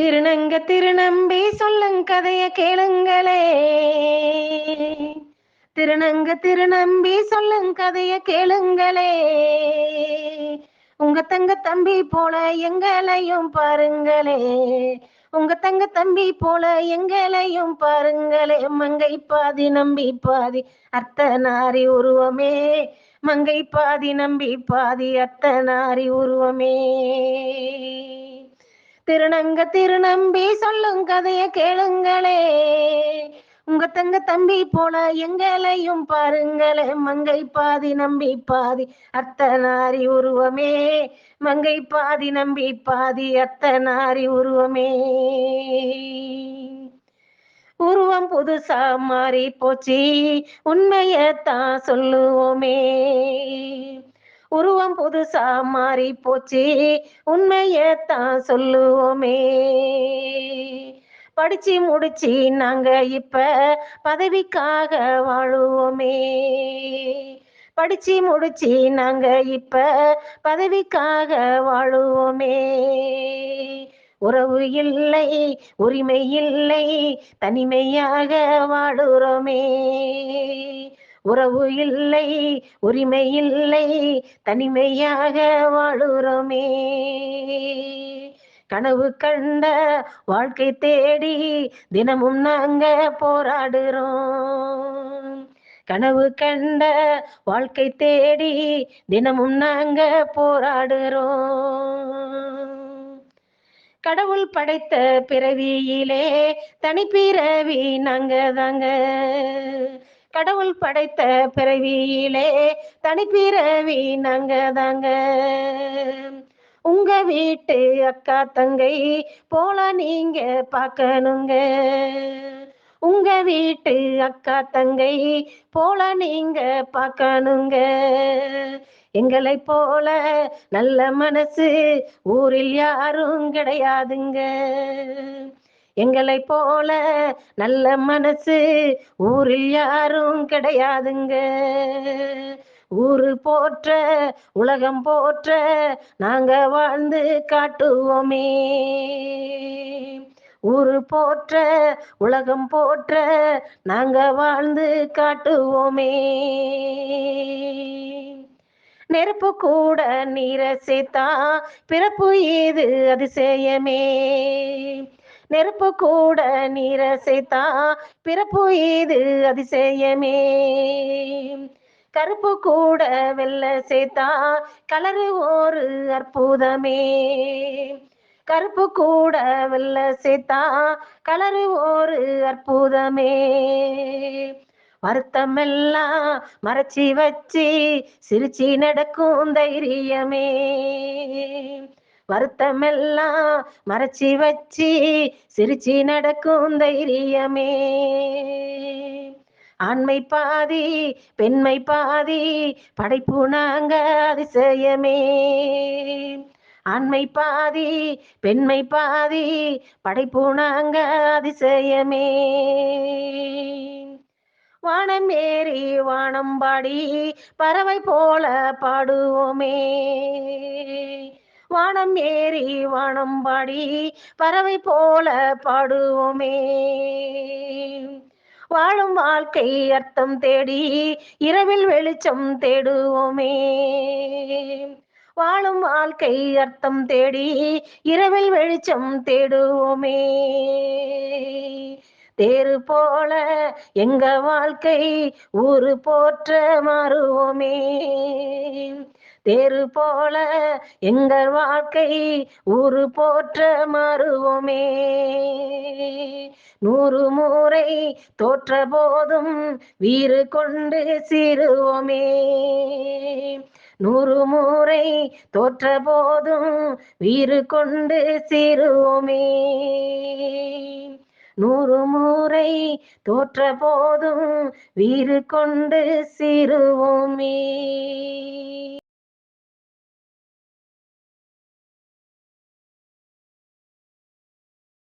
திருநங்க திருநம்பி சொல்லுங் கதைய கேளுங்களே. திருநங்க திருநம்பி சொல்லுங் கதைய கேளுங்களே. உங்க தங்க தம்பி போல எங்களையும் பாருங்களே. உங்க தங்க தம்பி போல எங்களையும் பாருங்களே. மங்கை பாதி நம்பி பாதி அர்த்தநாரி உருவமே. மங்கை பாதி நம்பி பாதி அர்த்தநாரி உருவமே. திருநங்க திருநம்பி சொல்லும் கதைய கேளுங்களே. உங்க தங்க தம்பி போல எங்களையும் பாருங்களே. மங்கை பாதி நம்பி பாதி அத்தனாரி உருவமே. மங்கை பாதி நம்பி பாதி அத்தனாரி உருவமே. உருவம் புதுசா மாறி போச்சு. உண்மையத்தான் சொல்லுவோமே. உருவம் புதுசா மாறி போச்சு. உண்மையத்தான் சொல்லுவோமே. படிச்சு முடிச்சு நாங்க இப்ப பதவிக்காக வாழுவோமே. படிச்சு முடிச்சு நாங்க இப்ப பதவிக்காக வாழுவோமே. உறவு இல்லை உரிமை இல்லை தனிமையாக வாழுறோமே. உறவு இல்லை உரிமை இல்லை தனிமையாக வாழுறோமே. கனவு கண்ட வாழ்க்கை தேடி தினமும் நாங்க போராடுறோம். கனவு கண்ட வாழ்க்கை தேடி தினமும் நாங்க போராடுறோம். கடவுள் படைத்த பிறவியிலே தனிப்பிறவி நாங்க தாங்க. கடவுள் படைத்த பிறவியிலே தனிப்பிறவி நாங்க தாங்க உங்க வீட்டு அக்கா தங்கை போல நீங்க பார்க்கணுங்க. உங்க வீட்டு அக்கா தங்கை போல நீங்க பார்க்கணுங்க. எங்களை போல நல்ல மனசு ஊரில் யாரும் கிடையாதுங்க. எங்களை போல நல்ல மனசு ஊரில் யாரும் கிடையாதுங்க. ஊரு போற்ற உலகம் போற்ற நாங்க வாழ்ந்து காட்டுவோமே. ஊரு போற்ற உலகம் போற்ற நாங்க வாழ்ந்து காட்டுவோமே. நெருப்பு கூட நீரசித்தா பிறப்பு ஏது அதிசயமே. நெருப்பு கூட நீரை பிறப்பு இது அதிசயமே. கருப்பு கூட வெள்ள சேர்த்தா கலரு ஒரு அற்புதமே. கருப்பு கூட வெள்ள சேர்த்தா கலரு ஒரு அற்புதமே. வருத்தமெல்லாம் மறைச்சி வச்சு சிரிச்சி நடக்கும் தைரியமே. வருத்தமெல்லாம் மறைச்சி வச்சு சிரிச்சு நடக்கும் தைரியமே. ஆண்மை பாதி பெண்மை பாதி படைப்பு நாங்க அதிசயமே. ஆண்மை பாதி பெண்மை பாதி படைப்பு நாங்க அதிசயமே. வானம் ஏறி வானம் பாடி பறவை போல பாடுவோமே. வானம் ஏறி வானம் பாடி பறவை போல பாடுவோமே. வாழும் வாழ்க்கை அர்த்தம் தேடி இரவில் வெளிச்சம் தேடுவோமே. வாழும் வாழ்க்கை அர்த்தம் தேடி இரவில் வெளிச்சம் தேடுவோமே. தேரு போல எங்க வாழ்க்கை ஊரு போற்ற மாறுவோமே. தேரு போல எங்கள் வாழ்க்கை ஊரு போற்ற மாறுவோமே. நூறு முறை தோற்ற போதும் வீறு கொண்டு சீருவோமே நூறு முறை தோற்ற போதும் வீறு கொண்டு சீருவோமே நூறு முறை தோற்ற போதும் வீறு கொண்டு சிறுவோமே.